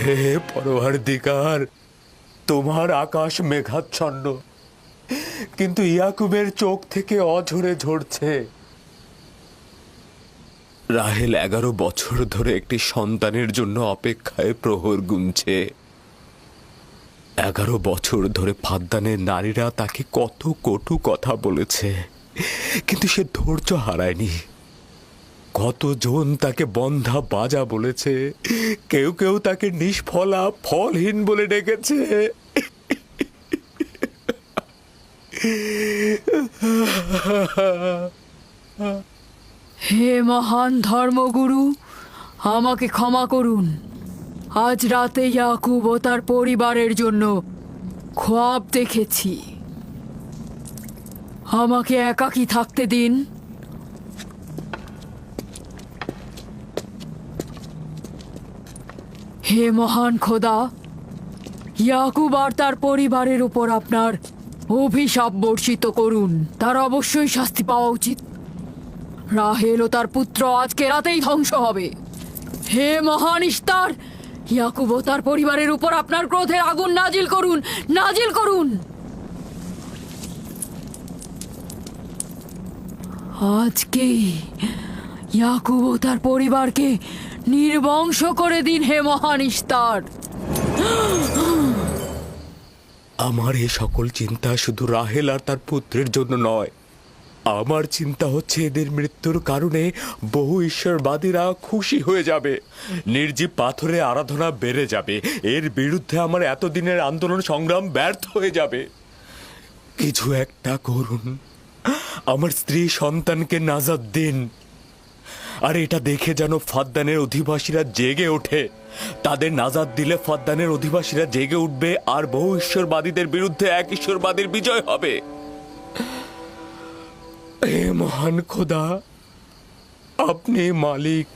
হে পরোয়ার দিকার তোমার আকাশ মেঘাচ্ছন্ন, কিন্তু ইয়াকুবের চোখ থেকে অঝরে ঝরছে। রাহেল এগারো বছর ধরে একটি সন্তানের জন্য অপেক্ষায় প্রহর গুনছে। এগারো বছর ধরে ফাদ্দানের নারীরা তাকে কত কটু কথা বলেছে, কিন্তু সে ধৈর্য হারায়নি। কতজন তাকে বন্ধা বাজা বলেছে? কেউ কেউ তাকে নিষ্ফলা ফলহীন বলে ডেকেছে। হে মহান ধর্মগুরু, আমাকে ক্ষমা করুন। আজ রাতে ইয়াকুব ও তার পরিবারের জন্য খোয়াব দেখেছি। আমাকে একাকী থাকতে দিন। হে মহান খোদা, ইয়াকুব আর তার পরিবারের উপর আপনার অভিশাপ বর্ষিত করুন। তার অবশ্যই শাস্তি পাওয়া উচিত। রাহেল ও তার পুত্র আজকে রাতেই ধ্বংস হবে। হে মহান ইস্তার, ইয়াকুব ও তার পরিবারের উপর আপনার ক্রোধের আগুন নাজিল করুন নাজিল করুন। আজকেই ইয়াকুব ও তার পরিবারকে নির্বংশ করে দিন হে মহান ইস্তার। আমার এ সকল চিন্তা শুধু রাহেল আর তার পুত্রের জন্য নয়। আমার চিন্তা হচ্ছে এদের মৃত্যুর কারণে বহু ঈশ্বরবাদীরা খুশি হয়ে যাবে। নির্জীব পাথরে আরাধনা বেড়ে যাবে। এর বিরুদ্ধে আমার এতদিনের আন্দোলন সংগ্রাম ব্যর্থ হয়ে যাবে। কিছু একটা করুন। আমার স্ত্রী সন্তানকে নাজাদ দিন। আর এটা দেখে যেন ফাদ্দানের অধিবাসীরা জেগে ওঠে। তাদের নাজাদ দিলে ফাদ্দানের অধিবাসীরা জেগে উঠবে আর বহু ঈশ্বরবাদীদের বিরুদ্ধে এক ঈশ্বরবাদীর বিজয় হবে। হে মহান খোদা, আপনি মালিক।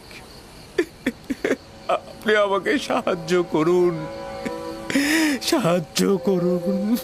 আপনি আমাকে সাহায্য করুন। সাহায্য করুন।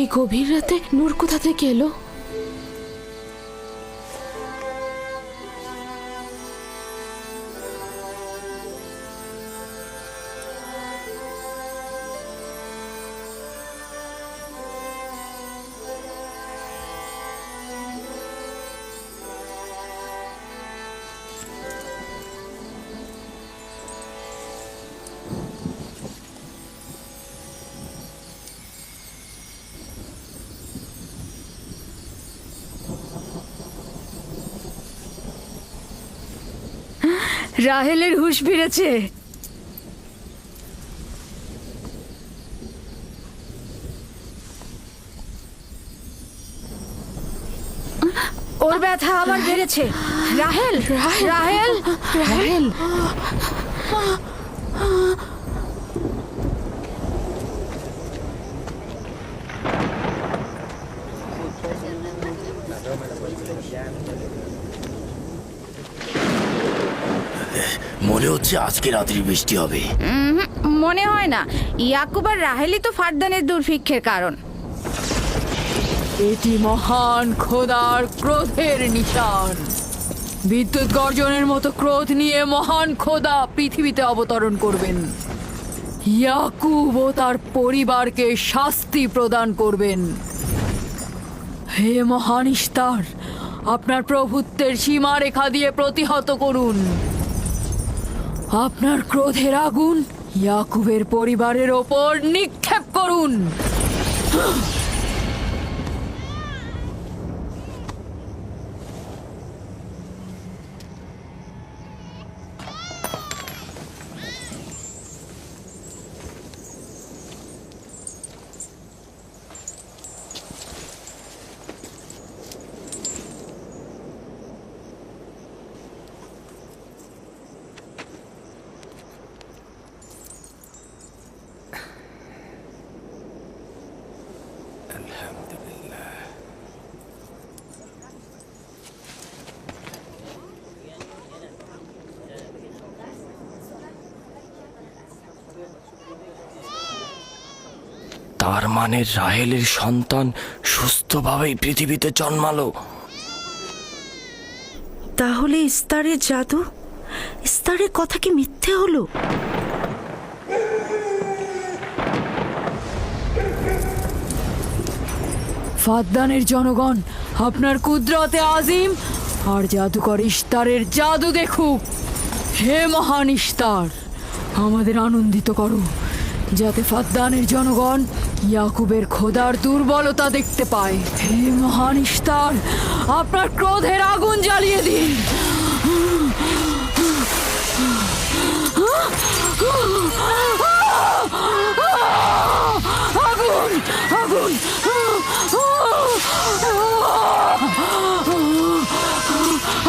এই গভীর রাতে নূর কোথা থেকে এলো? রাহেলের হুশ ফিরেছে। ওর ব্যথা আবার বেড়েছে। রাহেল রাহেল রাহেল। মনে হচ্ছে আজকে রাত্রি বৃষ্টি হবে। মনে হয় না। ইয়াকুব আর রাহেলি তো ফারদানের দুর্ভিক্ষের কারণ। এটি মহান খোদার ক্রোধের নিশান। বিদ্যুৎ গর্জনের মতো ক্রোধ নিয়ে মহান খোদা পৃথিবীতে অবতরণ করবেন। ইয়াকুব ও তার পরিবারকে শাস্তি প্রদান করবেন। হে মহান ইস্তার আপনার প্রভুত্বের সীমারেখা দিয়ে প্রতিহত করুন। আপনার ক্রোধের আগুন ইয়াকুবের পরিবারের ওপর নিক্ষেপ করুন। তার মানে রাহেলের সন্তান সুস্থভাবেই পৃথিবীতে জন্মালো। তাহলে ইস্তারের জাদু? ইস্তারের কথা কি মিথ্যে হলো? ফাদ্দানের জনগণ আপনার কুদরতে আজিম আর জাদুকর ইস্তারের জাদু দেখুক। হে মহান ইস্তার আমাদের আনন্দিত করো যাতে ফাদ্দানের জনগণ ইয়াকুবের খোদার দুর্বলতা দেখতে পায়। হে মহান ইস্তার আপনার ক্রোধের আগুন জ্বালিয়ে দিন। আগুন আগুন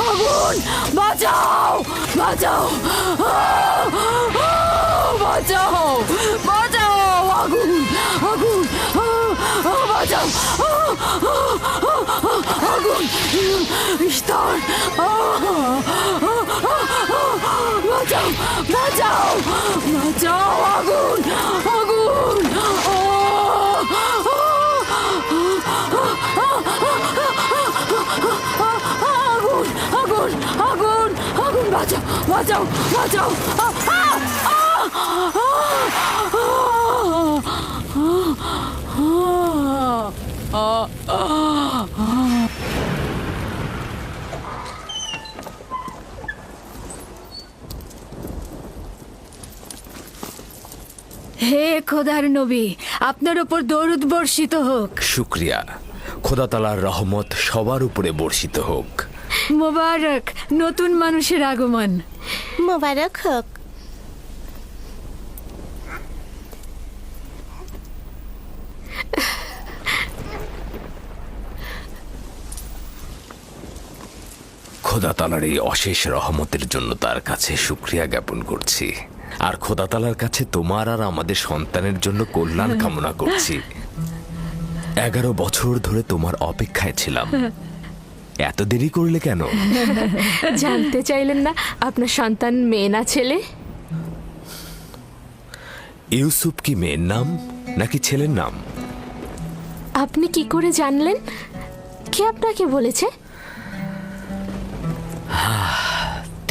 আগুন বাঁচাও বাঁচাও বাঁচাও আগুন আগুন বাঁচাও আগুন! ইস্তার বাঁচাও! বাঁচাও! বাঁচাও আগুন! আগুন! আগুন! আগুন! আগুন! আগুন! বাঁচাও! বাঁচাও! বাঁচাও! আ, আ, হে খোদার নবী আপনার ওপর দরুদ বর্ষিত হোক। শুক্রিয়া। খোদা তালার রহমত সবার উপরে বর্ষিত হোক। মোবারক নতুন মানুষের আগমন। মোবারক হোক। খোদা তালার এই অশেষ রহমতের জন্য তার কাছে শুক্রিয়া জ্ঞাপন করছি। আর খোদা তালার কাছে তোমার আর আমাদের সন্তানের জন্য কল্যাণ কামনা করছি। এগারো বছর ধরে তোমার অপেক্ষায় ছিলাম। এত দেরি করলে কেন? জানতে চাইলেন না আপনার সন্তান মেয়ে না ছেলে? ইউসুফ কি মেয়ের নাম নাকি ছেলের নাম? আপনি কি করে জানলেন? কে আপনাকে বলেছে?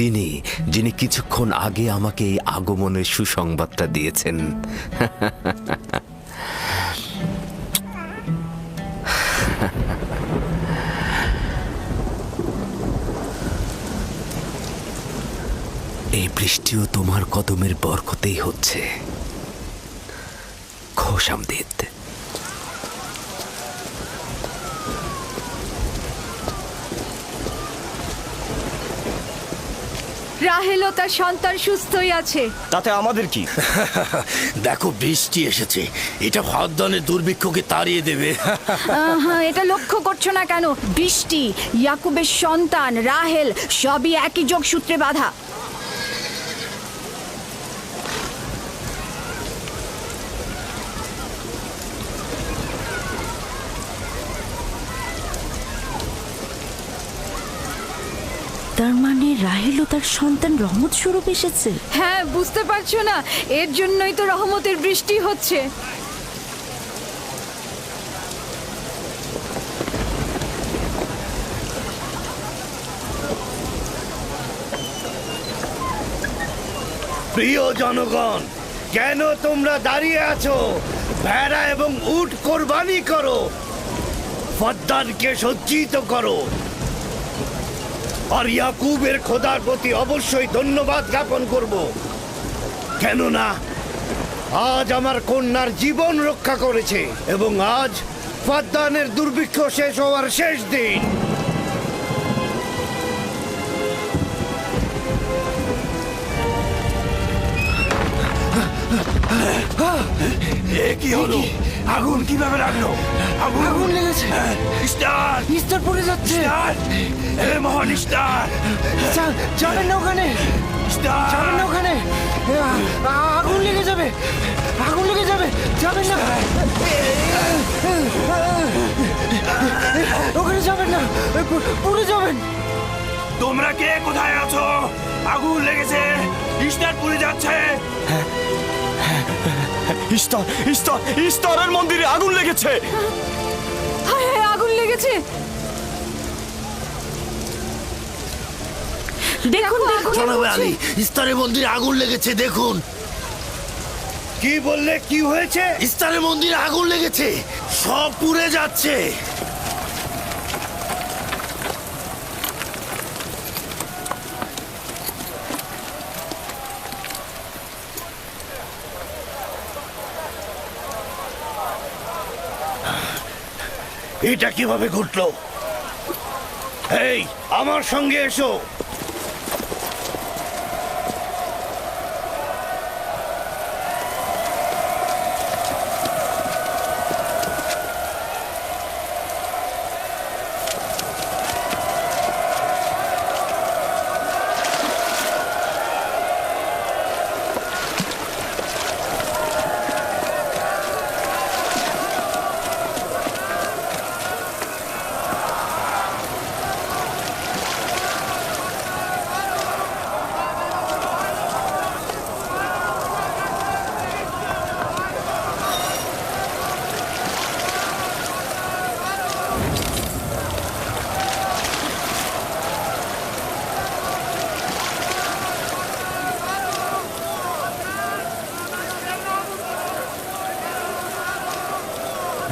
তিনি, যিনি কিছুক্ষণ আগে আমাকে এই আগমনের সুসংবাদটা দিয়েছেন। এই বৃষ্টিও তোমার কদমের বরকতেই হচ্ছে। খোশামদিদ। রাহেল ও তার সন্তান সুস্থই আছে। তাতে আমাদের কি? দেখো বৃষ্টি এসেছে। এটা ফাদ্দানের দুর্ভিক্ষকে তাড়িয়ে দেবে। আহা, এটা লক্ষ্য করছ না কেন? বৃষ্টি ইয়াকুবের সন্তান রাহেল সবই একই যোগ সূত্রে বাধা। নাহিলও তার সন্তান রহমত স্বরূপ এসেছে। হ্যাঁ বুঝতে পারছ না। এর জন্যই তো রহমতের বৃষ্টি হচ্ছে। প্রিয় জনগণ কেন তোমরা দাঁড়িয়ে আছো? ভেড়া এবং উট কোরবানি করো। পদ্মারকে সজ্জিত করো। আর ইয়াকুবের খোদার প্রতি অবশ্যই ধন্যবাদ জ্ঞাপন করব। কেননা, আজ আমার কন্যার জীবন রক্ষা করেছে এবং আজ ফদ্দানের দুর্ভিক্ষ শেষ হওয়ার শেষ দিন। কি হলো? আগুন কীভাবে লাগল? আগুন? আগুন লেগেছে। স্টার। ইস্তার পড়ে যাচ্ছে। স্টার। এ মহান স্টার। যাবেন না ওখানে। স্টার। যাবেন না ওখানে। আগুন লেগে যাবে। আগুন লেগে যাবে। যাবেন না। ওখানে যাবেন না। পুড়ে যাবেন। তোমরা কে? কোথায় আছো? আগুন লেগেছে। স্টার পুড়ে যাচ্ছে। ইস্তার ইস্তার ইস্তারের মন্দিরে আগুন লেগেছে। হায় হায় আগুন লেগেছে। দেখুন দেখুন জনাবে আলী ইস্তারের মন্দিরে আগুন লেগেছে দেখুন। কি বললে কি হয়েছে? ইস্তারের মন্দিরে আগুন লেগেছে সব পুড়ে যাচ্ছে। এটা কীভাবে ঘটলো? এই আমার সঙ্গে এসো।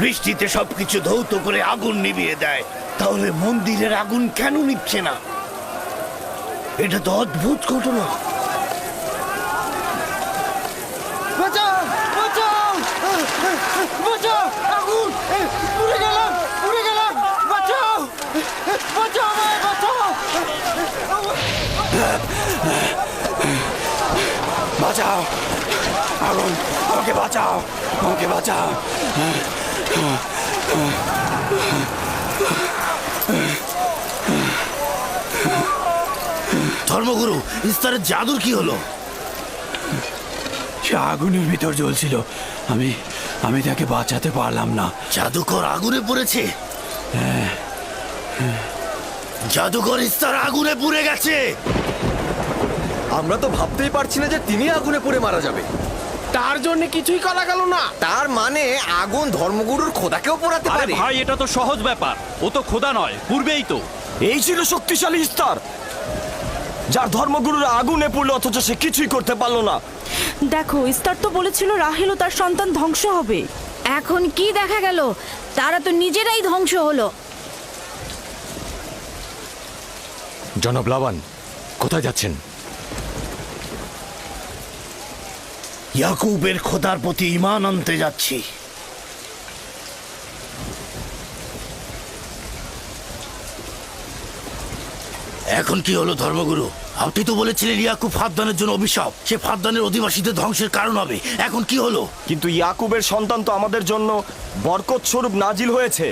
বৃষ্টিতে সবকিছু ধৌত করে আগুন নিভিয়ে দেয়। তাহলে মন্দিরের আগুন কেন নিচ্ছে না? এটা তো অদ্ভুত ঘটনা। বাঁচাও বাঁচাও বাঁচাও আগুন এ, পুড়ে গেলাম পুড়ে গেলাম বাঁচাও বাঁচাও আমায় বাঁচাও। বাঁচাও আগুন আমাকে বাঁচাও আমাকে বাঁচাও। ধর্মগুরু ইস্তারের জাদুর কি হলো? সে আগুনের ভিতর জ্বলছিল। আমি আমি তাকে বাঁচাতে পারলাম না। জাদুকর আগুনে পড়েছে? জাদুকর ইস্তার আগুনে পুড়ে গেছে! আমরা তো ভাবতেই পারছি না যে তিনি আগুনে পুড়ে মারা যাবে। তার জন্য কিছুই করা গেল না। তার মানে আগুন ধর্মগুরুর খোদাকেও পোড়াতে আরে পারে। ভাই এটা তো সহজ ব্যাপার। ও তো খোদা নয় পূর্বেই তো। এই ছিল শক্তিশালী ইস্তার যার ধর্মগুরুর আগুনে পড়ল অথচ সে কিছুই করতে পারল না। দেখো ইস্তার তো বলেছিল রাহেল ও তার সন্তান ধ্বংস হবে। এখন কি দেখা গেল? তারা তো নিজেরাই ধ্বংস হলো। জনাব লাবান কোথায় যাচ্ছেন? ইয়াকুবের খোদার প্রতি ইমান আনতে যাচ্ছি। এখন কি হলো ধর্মগুরু? আপনি তো বলেছিলেন ইয়াকুব ফাদদানের জন্য অভিশাপ। সে ফাদ্দানের অধিবাসীদের ধ্বংসের কারণ হবে। এখন কি হলো? কিন্তু ইয়াকুবের সন্তান তো আমাদের জন্য বরকত স্বরূপ নাজিল হয়েছে।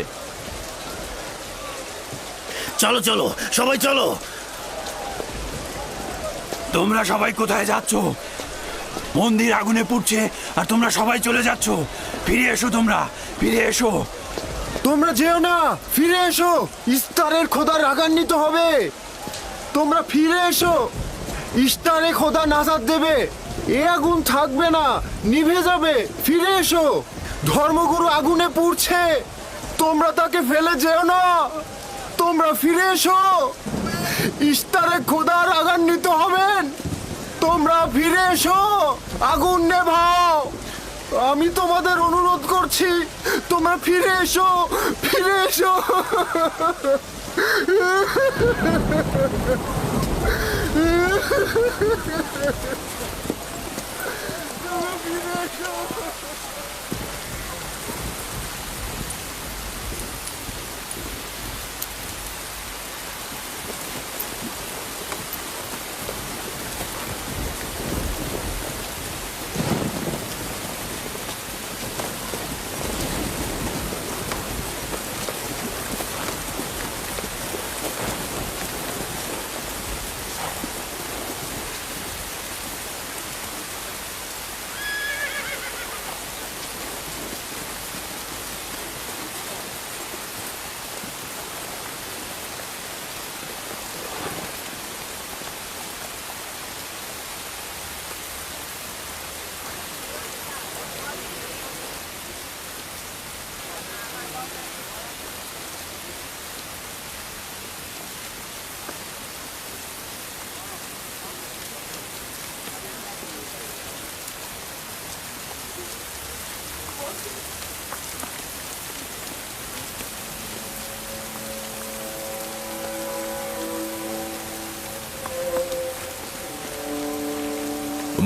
চলো চলো সবাই চলো। তোমরা সবাই কোথায় যাচ্ছ? মন্দির আগুনে পুড়ছে, আর তোমরা সবাই চলে যাচ্ছ। ফিরে এসো তোমরা, ফিরে এসো। তোমরা যেও না, ফিরে এসো ইস্তারের খোদা রাগান্বিত হবে। তোমরা ফিরে এসো ইস্তারে খোদা নাজাদ দেবে। এ আগুন থাকবে না, নিভে যাবে, ফিরে এসো। ধর্মগুরু আগুনে পুড়ছে, তোমরা তাকে ফেলে যেও না। তোমরা ফিরে এসো ইস্তারে খোদা রাগান্বিত হবেন। তোমরা ফিরে এসো। আগুন নেভাও। আমি তোমাদের অনুরোধ করছি তোমরা ফিরে এসো ফিরে এসো।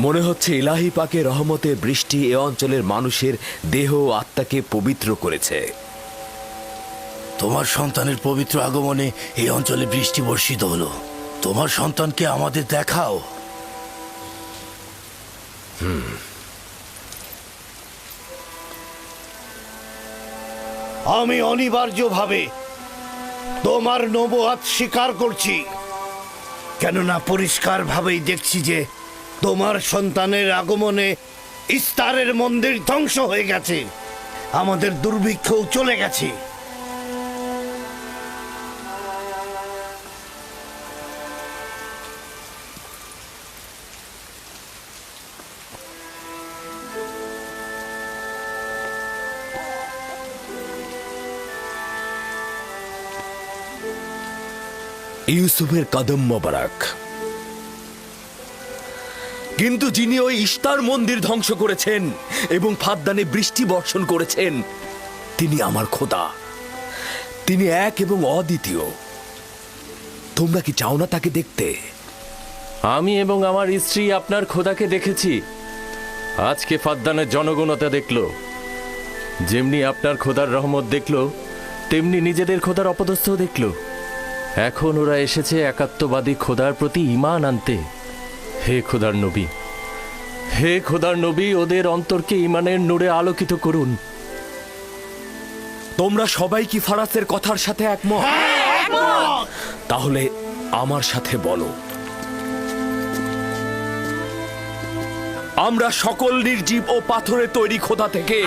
মনে হচ্ছে ইলাহি পাকে রহমতের বৃষ্টি এ অঞ্চলের মানুষের দেহ ও আত্মাকে পবিত্র করেছে। তোমার সন্তানের পবিত্র আগমনে এই অঞ্চলে বৃষ্টি বর্ষিত হলো। তোমার সন্তানকে আমাদের দেখাও। আমি অনিবার্যভাবে তোমার নবহাত স্বীকার করছি। কেননা পরিষ্কারভাবেই দেখছি যে তোমার সন্তানের আগমনে ইস্তারের মন্দির ধ্বংস হয়ে গেছে। আমাদের দুর্ভিক্ষও চলে গেছে। ইউসুফের কদম মোবারক। কিন্তু যিনি ওই ইস্তার মন্দির ধ্বংস করেছেন এবং ফাদ্দানে বৃষ্টি বর্ষণ করেছেন, তিনি আমার খোদা। তিনি এক এবং অদ্বিতীয়। তোমরা কি চাও না তাকে দেখতে? আমি এবং আমার স্ত্রী আপনার খোদাকে দেখেছি। আজকে ফাদ্দানের জনগণতা দেখল। যেমনি আপনার খোদার রহমত দেখল, তেমনি নিজেদের খোদার অপদস্থ দেখল। এখন ওরা এসেছে একাত্মবাদী খোদার প্রতি ইমান আনতে। হে খোদার নবী হে খোদার নবী ওদের অন্তরকে ইমানের নূরে আলোকিত করুন। তোমরা সবাই কি ফারাসের কথার সাথে একমত? তাহলে আমার সাথে বলো। আমরা সকল নির্জীব ও পাথরে তৈরি খোদা থেকে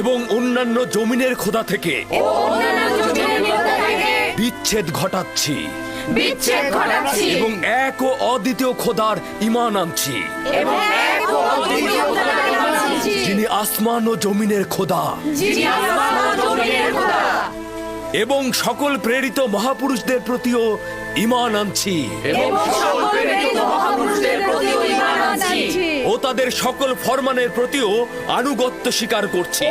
এবং অন্যান্য জমিনের খোদা থেকে বিচ্ছেদ ঘটাচ্ছি। বিচ্ছেদ ঘটাচ্ছি। এবং এক ও অদ্বিতীয় খোদার ইমান আনছি। যিনি আসমান ও জমিনের খোদা। এবং সকল প্রেরিত মহাপুরুষদের প্রতিও ইমান আনছি। ও তাদের সকল ফরমানের প্রতিও আনুগত্য স্বীকার করছি।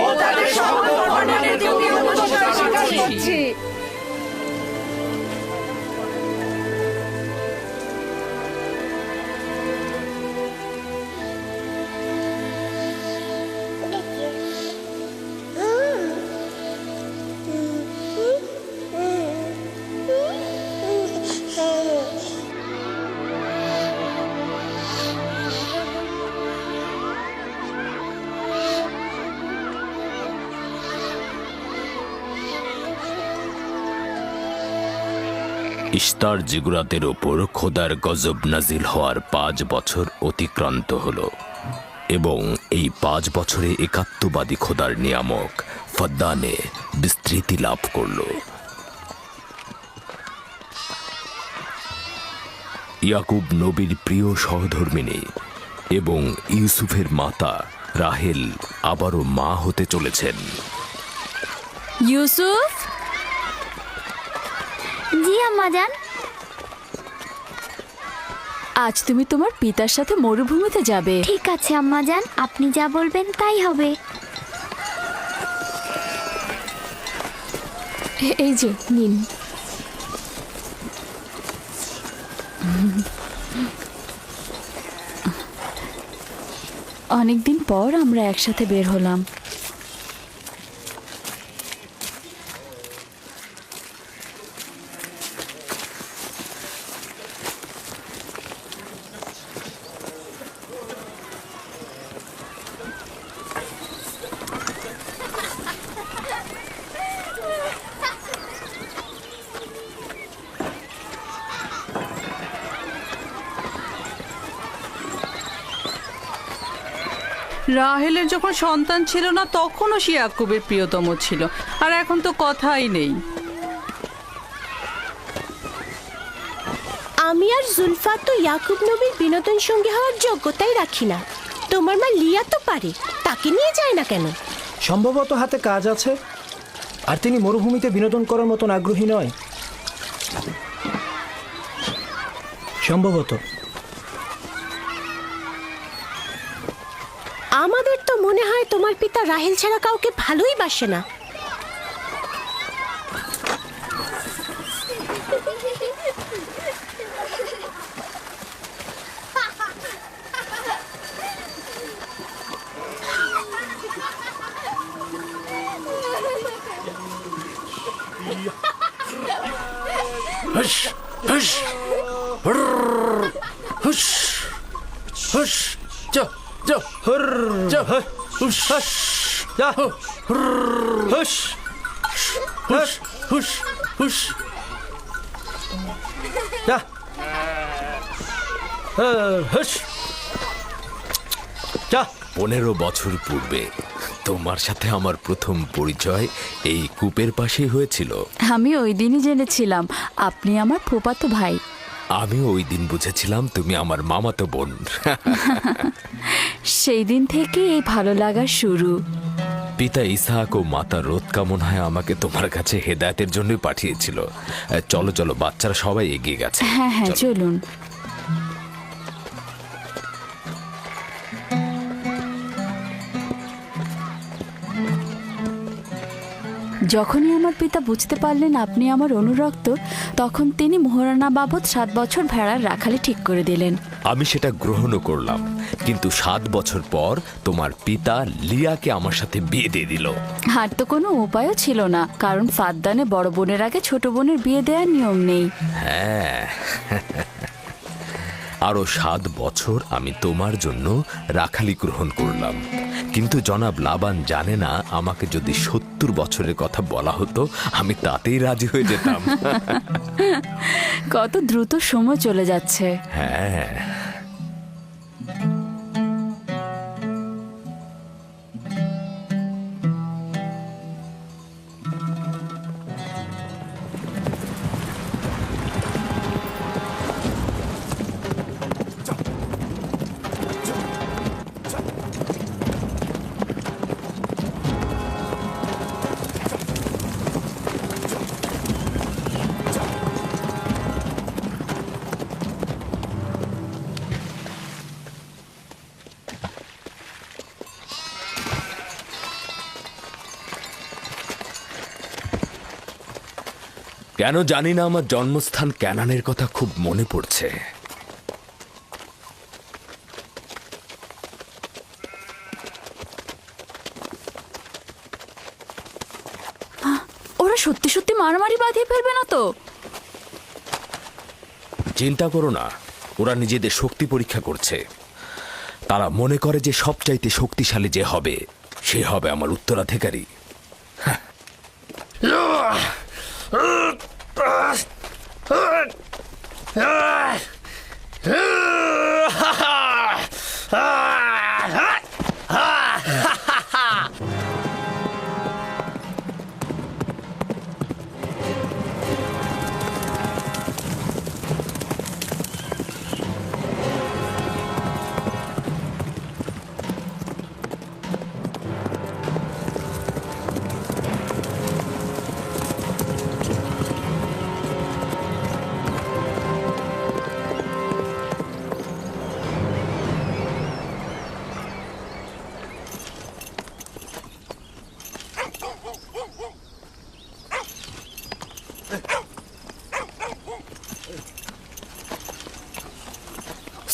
ইস্তার জিগুরাতের ওপর খোদার গজব নাজিল হওয়ার পাঁচ বছর অতিক্রান্ত হল এবং এই পাঁচ বছরে একাত্মবাদী খোদার নিয়ামক ফদ্দানে বিস্তৃতি লাভ করল। ইয়াকুব নবীর প্রিয় সহধর্মিনী এবং ইউসুফের মাতা রাহেল আবারও মা হতে চলেছেন। ইউসুফ? জি আম্মা যান। আজ তুমি তোমার পিতার সাথে মরুভূমিতে যাবে। ঠিক আছে আম্মা যান। আপনি যা বলবেন তাই হবে। এই যে নিন। অনেকদিন পর আমরা একসাথে বের হলাম। রাহেলের যখন সন্তান ছিল না তখনও সে ইয়াকুবের প্রিয়তম ছিল। আর এখন তো কথাই নেই। আমি আর জুলফা তো ইয়াকুব নবীর বিনোদন সঙ্গী হওয়ার যোগ্যতাই রাখি না। তোমার মা লিয়া তো পারে তাকে নিয়ে যায় না কেন? সম্ভবত হাতে কাজ আছে আর তিনি মরুভূমিতে বিনোদন করার মতন আগ্রহী নয়। সম্ভবত আমাদের তো মনে হয় তোমার পিতা রাহেল ছাড়া কাউকে ভালোই বাসে না। হুস হুরর, হুস হুস যা যা হুর যা হুস হুস যা হুস হুস হুস হুস যা হুস যা পনেরো বছর পূর্বে তোমার সাথে আমার প্রথম পরিচয় এই কূপের পাশেই হয়েছিল। আমি ওই দিনই জেনেছিলাম আপনি আমার ফুপাতো ভাই। আমি ওই দিন বুঝেছিলাম তুমি আমার মামাতো বোন। সেই দিন থেকে এই ভালো লাগা শুরু। পিতা ইসাহাক ও মাতা রোদ কামন হয় আমাকে তোমার কাছে হেদায়তের জন্যই পাঠিয়েছিল। চলো চলো বাচ্চারা সবাই এগিয়ে গেছে। হ্যাঁ হ্যাঁ চলুন। যখনই আমার পিতা বুঝতে পারলেন আপনি আমার অনুরক্ত তখন তিনি মোহরানা বাবদ সাত বছর ভেড়ার রাখালে ঠিক করে দিলেন। আমি সেটা গ্রহণও করলাম কিন্তু সাত বছর পর তোমার পিতা লিয়াকে আমার সাথে বিয়ে দিয়ে দিল। আর তো কোনো উপায়ও ছিল না কারণ ফাদ্দানে বড় বোনের আগে ছোট বোনের বিয়ে দেওয়ার নিয়ম নেই। হ্যাঁ। আরও সাত বছর আমি তোমার জন্য রাখালি গ্রহণ করলাম। কিন্তু জনাব লাবান জানে না আমাকে যদি সত্তর বছরের কথা বলা হতো আমি তাতেই রাজি হয়ে যেতাম। কত দ্রুত সময় চলে যাচ্ছে। হ্যাঁ। কেন জানি না আমার জন্মস্থান ক্যানানের কথা খুব মনে পড়ছে। ওরা সত্যি সত্যি মারামারি বাঁধিয়ে ফেলবে না তো? চিন্তা করো না ওরা নিজেদের শক্তি পরীক্ষা করছে। তারা মনে করে যে সবচাইতে শক্তিশালী যে হবে সে হবে আমার উত্তরাধিকারী। Ah!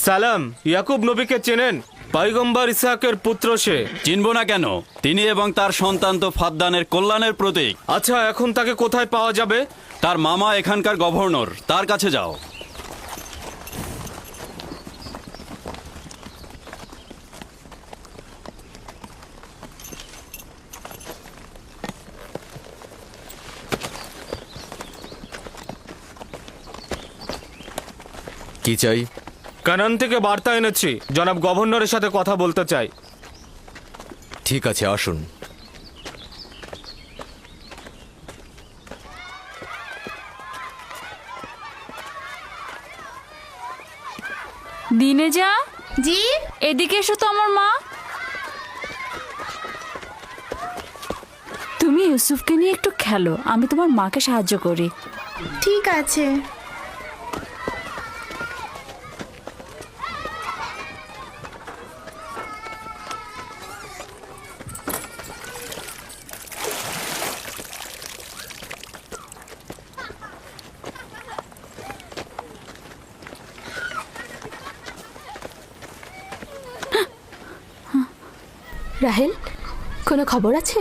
সালাম ইয়াকুব নবীকে চেনেন? পয়গম্বর ইসাকের পুত্র সে। চিনব না কেন? তিনি এবং তার সন্তান তো ফাদ্দানের কল্যাণের প্রতীক। আচ্ছা এখন তাকে কোথায় পাওয়া যাবে? তার মামা এখানকার গভর্নর তার কাছে যাও। কি চাই? কানান থেকে বার্তা এনেছি। জনাব গভর্নরের সাথে কথা বলতে চাই। ঠিক আছে আসুন। দিনে যা। জি? এদিকে এসো তো আমার মা। তুমি ইউসুফকে নিয়ে একটু খেলো। আমি তোমার মাকে সাহায্য করি। ঠিক আছে। রাহেল কোনো খবর আছে?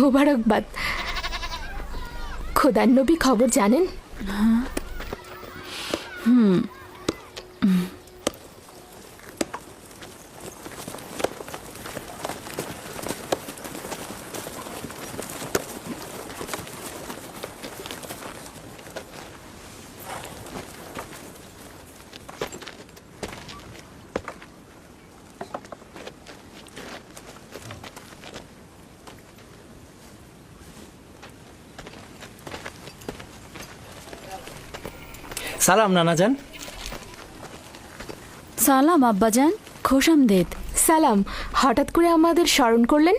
মোবারকবাদ। খোদার নবী খবর জানেন? সালাম নানা যান সালাম আব্বাজান খোশামদেদ সালাম হঠাৎ করে আমাদের স্মরণ করলেন?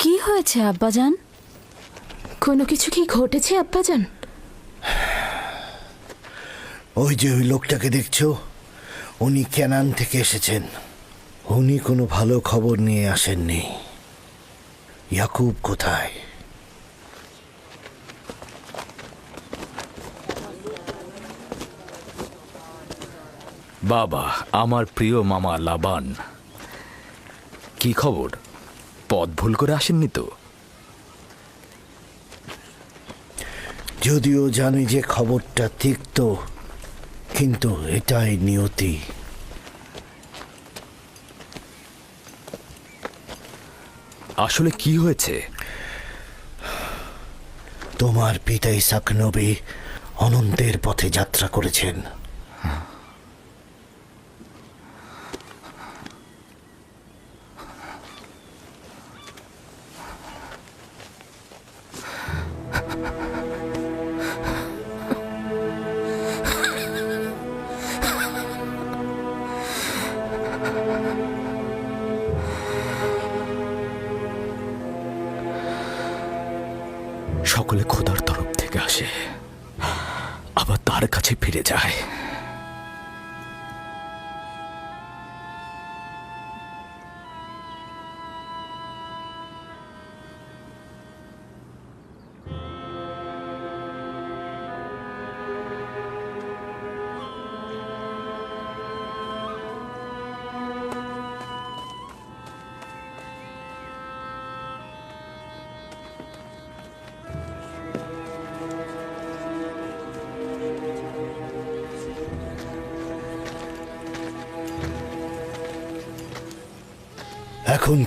কি হয়েছে আব্বাজান কোনো কিছু কি ঘটেছে আব্বাজান ওই যে ওই লোকটাকে দেখছ? উনি কেনান থেকে এসেছেন। উনি কোনো ভালো খবর নিয়ে আসেননি। ইয়াকুব কোথায়? বাবা আমার প্রিয় মামা লাবান। কি খবর? পথ ভুল করে আসেননি তো? যদিও জানি যে খবরটা তিক্ত কিন্তু এটাই নিয়তি। আসলে কি হয়েছে? তোমার পিতাই ইসাক নবী অনন্তের পথে যাত্রা করেছেন।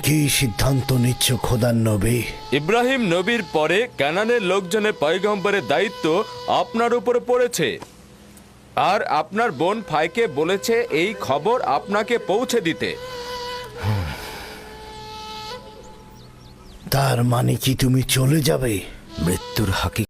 কি সিদ্ধান্ত নিচ্ছ খোদার নবী? ইব্রাহিম নবীর পরে কানানের লোকজনের পয়গম্বরের দায়িত্ব আপনার উপরে পড়েছে। আর আপনার বোন ফাইকে বলেছে এই খবর আপনাকে পৌঁছে দিতে। তার মানে কি তুমি চলে যাবে? মৃত্যুর হাকি